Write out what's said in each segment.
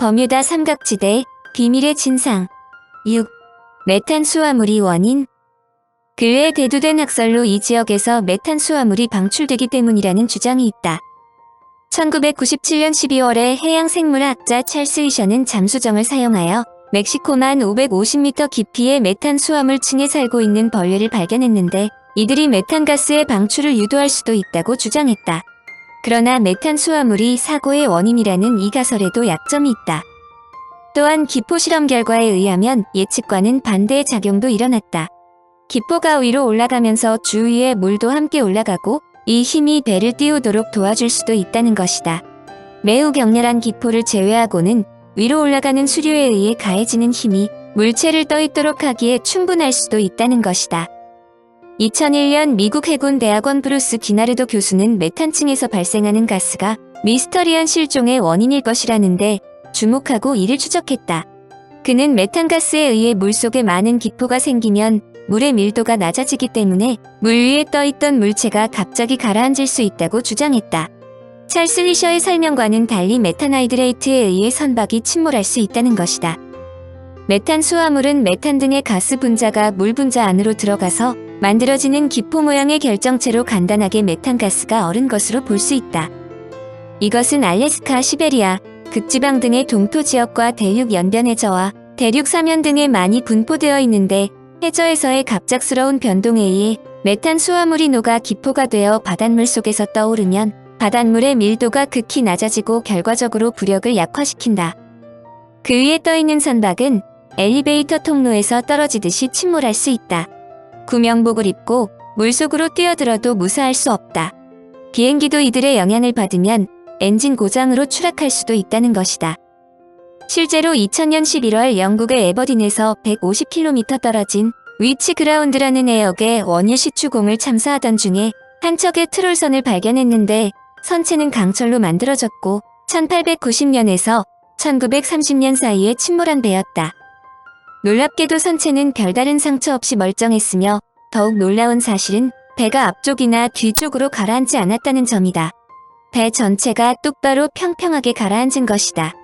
버뮤다 삼각지대, 비밀의 진상. 6. 메탄 수화물이 원인. 근래에 대두된 학설로 이 지역에서 메탄 수화물이 방출되기 때문이라는 주장이 있다. 1997년 12월에 해양생물학자 찰스 이셔는 잠수정을 사용하여 멕시코만 550m 깊이의 메탄 수화물 층에 살고 있는 벌레를 발견했는데 이들이 메탄가스의 방출을 유도할 수도 있다고 주장했다. 그러나 메탄 수화물이 사고의 원인이라는 이 가설에도 약점이 있다. 또한 기포 실험 결과에 의하면 예측과는 반대의 작용도 일어났다. 기포가 위로 올라가면서 주위에 물도 함께 올라가고 이 힘이 배를 띄우도록 도와줄 수도 있다는 것이다. 매우 격렬한 기포를 제외하고는 위로 올라가는 수류에 의해 가해지는 힘이 물체를 떠 있도록 하기에 충분할 수도 있다는 것이다. 2001년 미국 해군 대학원 브루스 기나르도 교수는 메탄층에서 발생하는 가스가 미스터리한 실종의 원인일 것이라는데 주목하고 이를 추적했다. 그는 메탄가스에 의해 물속에 많은 기포가 생기면 물의 밀도가 낮아지기 때문에 물 위에 떠있던 물체가 갑자기 가라앉을 수 있다고 주장했다. 찰스 리셔의 설명과는 달리 메탄하이드레이트에 의해 선박이 침몰할 수 있다는 것이다. 메탄 수화물은 메탄 등의 가스 분자가 물 분자 안으로 들어가서 만들어지는 기포 모양의 결정체로 간단하게 메탄가스가 얼은 것으로 볼 수 있다. 이것은 알래스카, 시베리아, 극지방 등의 동토 지역과 대륙 연변 해저와 대륙 사면 등에 많이 분포되어 있는데 해저에서의 갑작스러운 변동에 의해 메탄 수화물이 녹아 기포가 되어 바닷물 속에서 떠오르면 바닷물의 밀도가 극히 낮아지고 결과적으로 부력을 약화시킨다. 그 위에 떠있는 선박은 엘리베이터 통로에서 떨어지듯이 침몰할 수 있다. 구명복을 입고 물속으로 뛰어들어도 무사할 수 없다. 비행기도 이들의 영향을 받으면 엔진 고장으로 추락할 수도 있다는 것이다. 실제로 2000년 11월 영국의 에버딘에서 150km 떨어진 위치 그라운드라는 해역에 원유 시추공을 참사하던 중에 한 척의 트롤선을 발견했는데 선체는 강철로 만들어졌고 1890년에서 1930년 사이에 침몰한 배였다. 놀랍게도 선체는 별다른 상처 없이 멀쩡했으며 더욱 놀라운 사실은 배가 앞쪽이나 뒤쪽으로 가라앉지 않았다는 점이다. 배 전체가 똑바로 평평하게 가라앉은 것이다.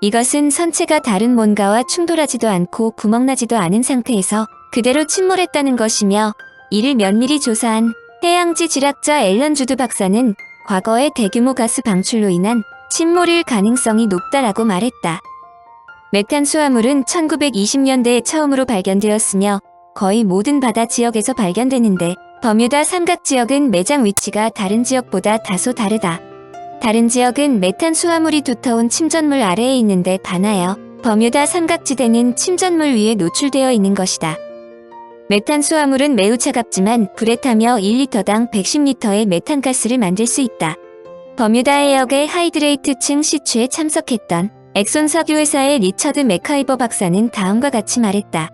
이것은 선체가 다른 뭔가와 충돌하지도 않고 구멍나지도 않은 상태에서 그대로 침몰했다는 것이며 이를 면밀히 조사한 해양지 지락자 앨런 주드 박사는 과거의 대규모 가스 방출로 인한 침몰일 가능성이 높다라고 말했다. 메탄 수화물은 1920년대에 처음으로 발견되었으며 거의 모든 바다 지역에서 발견되는데 버뮤다 삼각 지역은 매장 위치가 다른 지역보다 다소 다르다. 다른 지역은 메탄 수화물이 두터운 침전물 아래에 있는데 반하여 버뮤다 삼각지대는 침전물 위에 노출되어 있는 것이다. 메탄 수화물은 매우 차갑지만 불에 타며 1리터당 110리터의 메탄가스를 만들 수 있다. 버뮤다 해역의 하이드레이트층 시추에 참석했던 엑손 석유회사의 리처드 맥카이버 박사는 다음과 같이 말했다.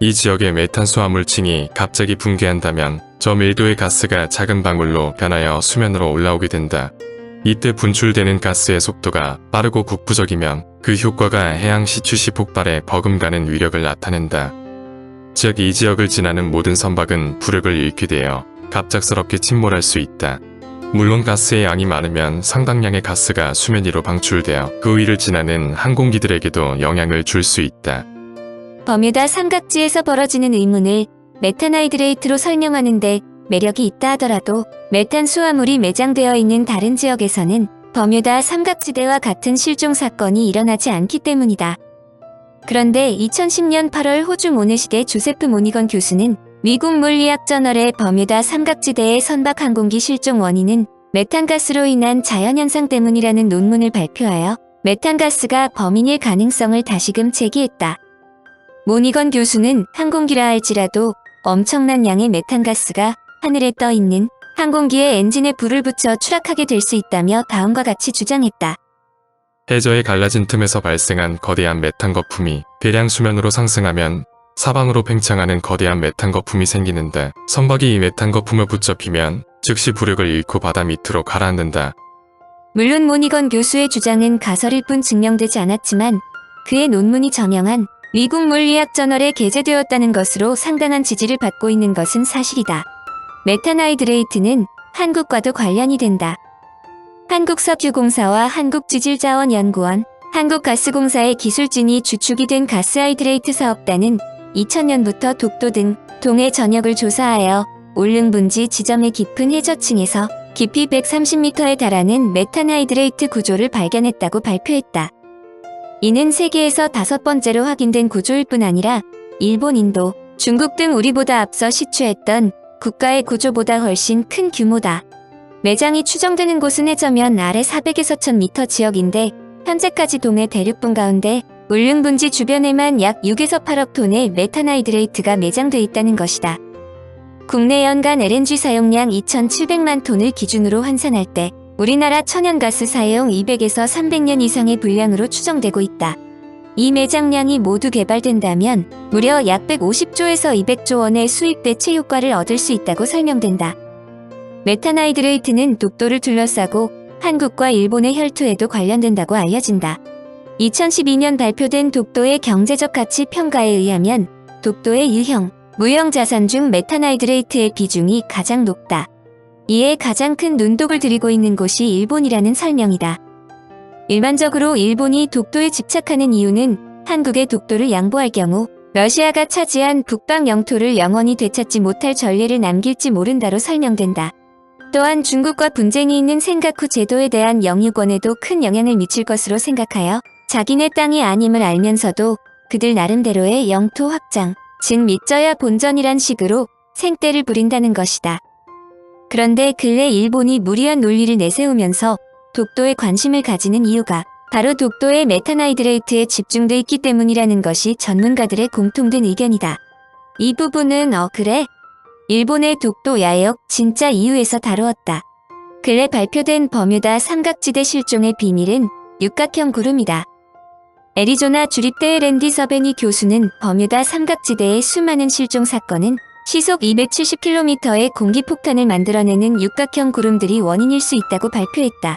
이 지역의 메탄 수화물층이 갑자기 붕괴한다면 저 밀도의 가스가 작은 방울로 변하여 수면으로 올라오게 된다. 이때 분출되는 가스의 속도가 빠르고 국부적이면 그 효과가 해양 시추시 폭발에 버금가는 위력을 나타낸다. 즉 이 지역을 지나는 모든 선박은 부력을 잃게 되어 갑작스럽게 침몰할 수 있다. 물론 가스의 양이 많으면 상당량의 가스가 수면 위로 방출되어 그 위를 지나는 항공기들에게도 영향을 줄 수 있다. 버뮤다 삼각지에서 벌어지는 의문을 메탄하이드레이트로 설명하는데 매력이 있다 하더라도 메탄 수화물이 매장되어 있는 다른 지역에서는 버뮤다 삼각지대와 같은 실종 사건이 일어나지 않기 때문이다. 그런데 2010년 8월 호주 모네시대 조세프 모니건 교수는 미국 물리학 저널의 버뮤다 삼각지대의 선박 항공기 실종 원인은 메탄가스로 인한 자연현상 때문이라는 논문을 발표하여 메탄가스가 범인일 가능성을 다시금 제기했다. 모니건 교수는 항공기라 할지라도 엄청난 양의 메탄가스가 하늘에 떠 있는 항공기의 엔진에 불을 붙여 추락하게 될 수 있다며 다음과 같이 주장했다. 해저의 갈라진 틈에서 발생한 거대한 메탄 거품이 대량 수면으로 상승하면 사방으로 팽창하는 거대한 메탄 거품이 생기는데 선박이 이 메탄 거품을 붙잡히면 즉시 부력을 잃고 바다 밑으로 가라앉는다. 물론 모니건 교수의 주장은 가설일 뿐 증명되지 않았지만 그의 논문이 저명한 미국 물리학 저널에 게재되었다는 것으로 상당한 지지를 받고 있는 것은 사실이다. 메탄하이드레이트는 한국과도 관련이 된다. 한국석유공사와 한국지질자원연구원, 한국가스공사의 기술진이 주축이 된 가스하이드레이트 사업단은 2000년부터 독도 등 동해 전역을 조사하여 올릉분지 지점의 깊은 해저층에서 깊이 130m에 달하는 메탄하이드레이트 구조를 발견했다고 발표했다. 이는 세계에서 다섯 번째로 확인된 구조일 뿐 아니라 일본, 인도, 중국 등 우리보다 앞서 시추했던 국가의 구조보다 훨씬 큰 규모다. 매장이 추정되는 곳은 해저면 아래 400에서 1000m 지역인데 현재까지 동해 대륙분 가운데 울릉분지 주변에만 약 6에서 8억 톤의 메탄하이드레이트가 매장돼 있다는 것이다. 국내 연간 LNG 사용량 2,700만 톤을 기준으로 환산할 때 우리나라 천연가스 사용 200에서 300년 이상의 분량으로 추정되고 있다. 이 매장량이 모두 개발된다면 무려 약 150조에서 200조 원의 수입 대체 효과를 얻을 수 있다고 설명된다. 메탄하이드레이트는 독도를 둘러싸고 한국과 일본의 혈투에도 관련된다고 알려진다. 2012년 발표된 독도의 경제적 가치 평가에 의하면 독도의 유형, 무형 자산 중 메탄하이드레이트의 비중이 가장 높다. 이에 가장 큰 눈독을 들이고 있는 곳이 일본이라는 설명이다. 일반적으로 일본이 독도에 집착하는 이유는 한국의 독도를 양보할 경우 러시아가 차지한 북방 영토를 영원히 되찾지 못할 전례를 남길지 모른다로 설명된다. 또한 중국과 분쟁이 있는 생가쿠 제도에 대한 영유권에도 큰 영향을 미칠 것으로 생각하여 자기네 땅이 아님을 알면서도 그들 나름대로의 영토 확장, 즉 믿져야 본전이란 식으로 생떼를 부린다는 것이다. 그런데 근래 일본이 무리한 논리를 내세우면서 독도에 관심을 가지는 이유가 바로 독도의 메탄하이드레이트에 집중돼 있기 때문이라는 것이 전문가들의 공통된 의견이다. 이 부분은 어 그래? 일본의 독도 야역 진짜 이유에서 다루었다. 근래 발표된 버뮤다 삼각지대 실종의 비밀은 육각형 구름이다. 애리조나 주립대의 랜디 서베니 교수는 버뮤다 삼각지대의 수많은 실종 사건은 시속 270km의 공기폭탄을 만들어내는 육각형 구름들이 원인일 수 있다고 발표했다.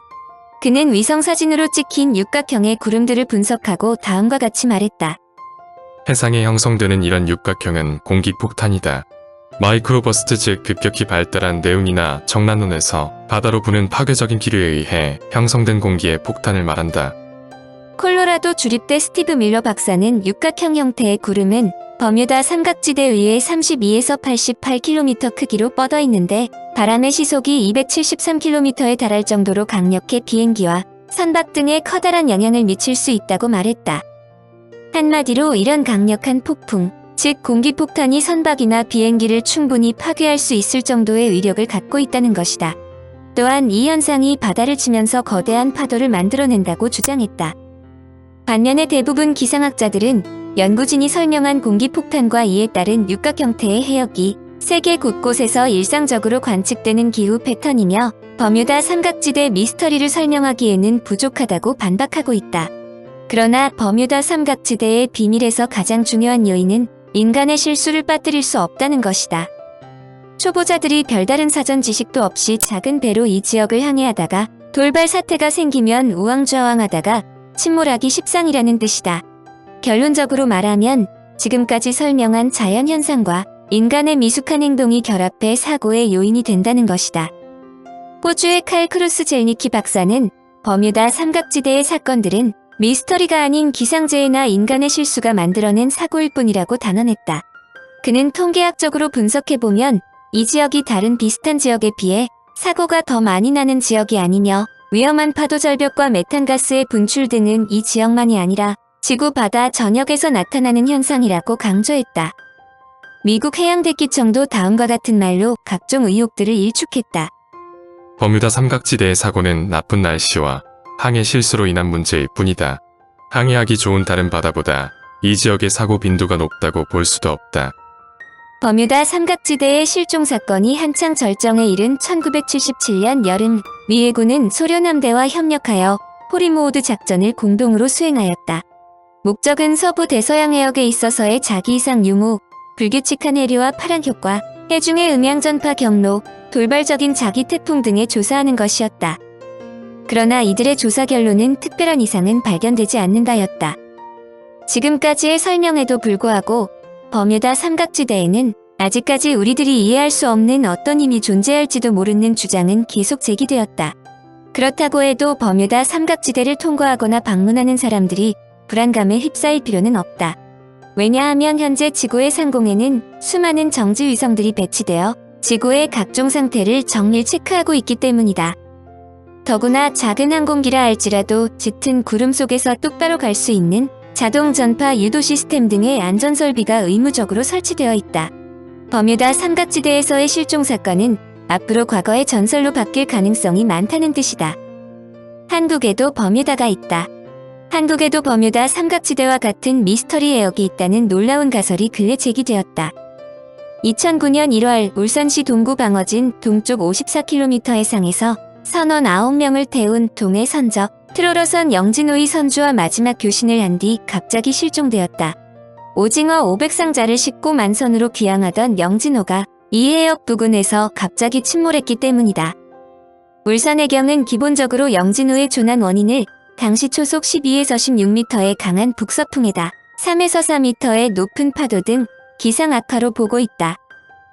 그는 위성사진으로 찍힌 육각형의 구름들을 분석하고 다음과 같이 말했다. 해상에 형성되는 이런 육각형은 공기폭탄이다. 마이크로버스트 즉 급격히 발달한 내운이나 정난론에서 바다로 부는 파괴적인 기류에 의해 형성된 공기의 폭탄을 말한다. 콜로라도 주립대 스티브 밀러 박사는 육각형 형태의 구름은 버뮤다 삼각지대 위에 32에서 88km 크기로 뻗어 있는데 바람의 시속이 273km에 달할 정도로 강력해 비행기와 선박 등에 커다란 영향을 미칠 수 있다고 말했다. 한마디로 이런 강력한 폭풍, 즉 공기폭탄이 선박이나 비행기를 충분히 파괴할 수 있을 정도의 위력을 갖고 있다는 것이다. 또한 이 현상이 바다를 치면서 거대한 파도를 만들어낸다고 주장했다. 반면에 대부분 기상학자들은 연구진이 설명한 공기폭탄과 이에 따른 육각 형태의 해역이 세계 곳곳에서 일상적으로 관측되는 기후 패턴이며 버뮤다 삼각지대 미스터리를 설명하기에는 부족하다고 반박하고 있다. 그러나 버뮤다 삼각지대의 비밀에서 가장 중요한 요인은 인간의 실수를 빠뜨릴 수 없다는 것이다. 초보자들이 별다른 사전 지식도 없이 작은 배로 이 지역을 항해하다가 돌발 사태가 생기면 우왕좌왕하다가 침몰하기 십상이라는 뜻이다. 결론적으로 말하면 지금까지 설명한 자연현상과 인간의 미숙한 행동이 결합해 사고의 요인이 된다는 것이다. 호주의 칼 크루스 젤니키 박사는 버뮤다 삼각지대의 사건들은 미스터리가 아닌 기상재해나 인간의 실수가 만들어낸 사고일 뿐이라고 단언했다. 그는 통계학적으로 분석해보면 이 지역이 다른 비슷한 지역에 비해 사고가 더 많이 나는 지역이 아니며 위험한 파도 절벽과 메탄가스의 분출 등은 이 지역만이 아니라 지구 바다 전역에서 나타나는 현상이라고 강조했다. 미국 해양대기청도 다음과 같은 말로 각종 의혹들을 일축했다. 버뮤다 삼각지대의 사고는 나쁜 날씨와 항해 실수로 인한 문제일 뿐이다. 항해하기 좋은 다른 바다보다 이 지역의 사고 빈도가 높다고 볼 수도 없다. 버뮤다 삼각지대의 실종 사건이 한창 절정에 이른 1977년 여름 미 해군은 소련 함대와 협력하여 포리모우드 작전을 공동으로 수행하였다. 목적은 서부 대서양 해역에 있어서의 자기 이상 유무, 불규칙한 해류와 파란 효과, 해중의 음향 전파 경로, 돌발적인 자기 태풍 등을 조사하는 것이었다. 그러나 이들의 조사 결론은 특별한 이상은 발견되지 않는다였다. 지금까지의 설명에도 불구하고 버뮤다 삼각지대에는 아직까지 우리들이 이해할 수 없는 어떤 힘이 존재할지도 모르는 주장은 계속 제기되었다. 그렇다고 해도 버뮤다 삼각지대를 통과하거나 방문하는 사람들이 불안감에 휩싸일 필요는 없다. 왜냐하면 현재 지구의 상공에는 수많은 정지 위성들이 배치되어 지구의 각종 상태를 정밀 체크하고 있기 때문이다. 더구나 작은 항공기라 할지라도 짙은 구름 속에서 똑바로 갈 수 있는 자동 전파 유도 시스템 등의 안전 설비가 의무적으로 설치되어 있다. 버뮤다 삼각지대에서의 실종 사건은 앞으로 과거의 전설로 바뀔 가능성이 많다는 뜻이다. 한국에도 버뮤다가 있다. 한국에도 버뮤다 삼각지대와 같은 미스터리 해역이 있다는 놀라운 가설이 근래 제기되었다. 2009년 1월 울산시 동구 방어진 동쪽 54km 해상에서 선원 9명을 태운 동해 선적 트로러선 영진호의 선주와 마지막 교신을 한 뒤 갑자기 실종되었다. 오징어 500상자를 싣고 만선으로 귀향하던 영진호가 이 해역 부근에서 갑자기 침몰했기 때문이다. 울산해경은 기본적으로 영진호의 조난 원인을 당시 초속 12에서 16m의 강한 북서풍에다 3에서 4m의 높은 파도 등 기상 악화로 보고 있다.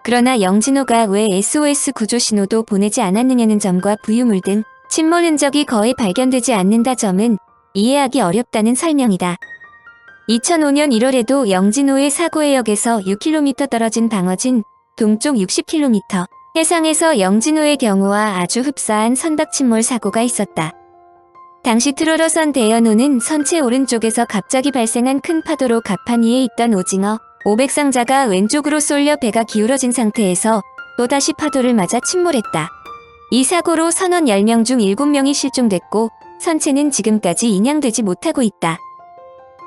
그러나 영진호가 왜 SOS 구조 신호도 보내지 않았느냐는 점과 부유물 등 침몰 흔적이 거의 발견되지 않는다 점은 이해하기 어렵다는 설명이다. 2005년 1월에도 영진호의 사고해역에서 6km 떨어진 방어진 동쪽 60km 해상에서 영진호의 경우와 아주 흡사한 선박 침몰 사고가 있었다. 당시 트로러선 대연호는 선체 오른쪽에서 갑자기 발생한 큰 파도로 갑판 위에 있던 오징어 500상자가 왼쪽으로 쏠려 배가 기울어진 상태에서 또다시 파도를 맞아 침몰했다. 이 사고로 선원 10명 중 7명이 실종됐고 선체는 지금까지 인양되지 못하고 있다.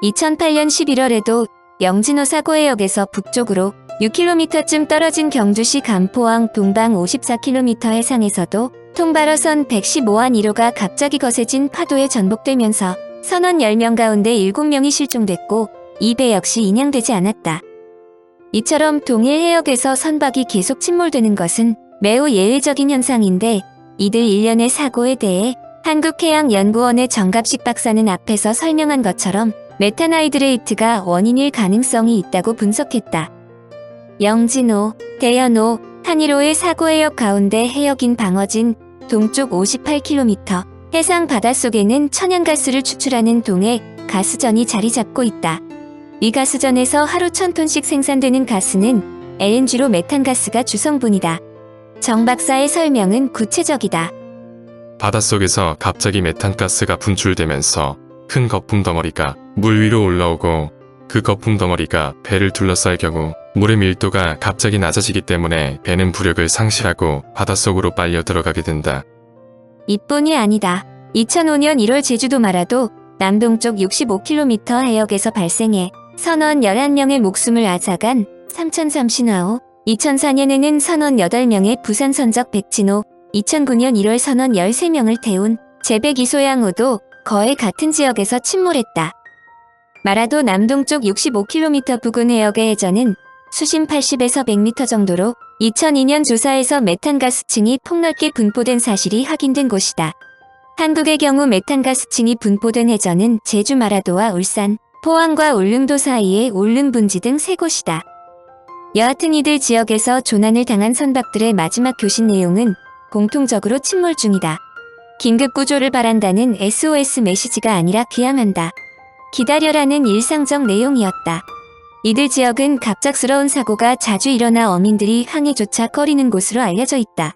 2008년 11월에도 영진호 사고 해역에서 북쪽으로 6km쯤 떨어진 경주시 간포항 동방 54km 해상에서도 통발어선 115안 1호가 갑자기 거세진 파도에 전복되면서 선원 10명 가운데 7명이 실종됐고 이 배 역시 인양되지 않았다. 이처럼 동일 해역에서 선박이 계속 침몰되는 것은 매우 예외적인 현상인데 이들 일련의 사고에 대해 한국해양연구원의 정갑식 박사는 앞에서 설명한 것처럼 메탄하이드레이트가 원인일 가능성이 있다고 분석했다. 영진호, 대연호, 한일호의 사고 해역 가운데 해역인 방어진 동쪽 58km 해상 바닷속에는 천연가스를 추출하는 동해 가스전이 자리 잡고 있다. 이 가스전에서 하루 1000톤씩 생산되는 가스는 LNG로 메탄가스가 주성분이다. 정 박사의 설명은 구체적이다. 바닷속에서 갑자기 메탄가스가 분출되면서 큰 거품 덩어리가 물 위로 올라오고 그 거품 덩어리가 배를 둘러쌀 경우 물의 밀도가 갑자기 낮아지기 때문에 배는 부력을 상실하고 바닷속으로 빨려 들어가게 된다. 이뿐이 아니다. 2005년 1월 제주도 마라도 남동쪽 65km 해역에서 발생해 선원 11명의 목숨을 앗아간 삼천삼 신화호, 2004년에는 선원 8명의 부산 선적 백진호, 2009년 1월 선원 13명을 태운 제백 이소양호도 거의 같은 지역에서 침몰했다. 마라도 남동쪽 65km 부근 해역의 해전은 수심 80에서 100m 정도로 2002년 조사에서 메탄가스층이 폭넓게 분포된 사실이 확인된 곳이다. 한국의 경우 메탄가스층이 분포된 해전은 제주 마라도와 울산, 포항과 울릉도 사이의 울릉 분지 등 세 곳이다. 여하튼 이들 지역에서 조난을 당한 선박들의 마지막 교신 내용은 공통적으로 침몰 중이다. 긴급 구조를 바란다는 SOS 메시지가 아니라 귀향한다. 기다려라는 일상적 내용이었다. 이들 지역은 갑작스러운 사고가 자주 일어나 어민들이 항해조차 꺼리는 곳으로 알려져 있다.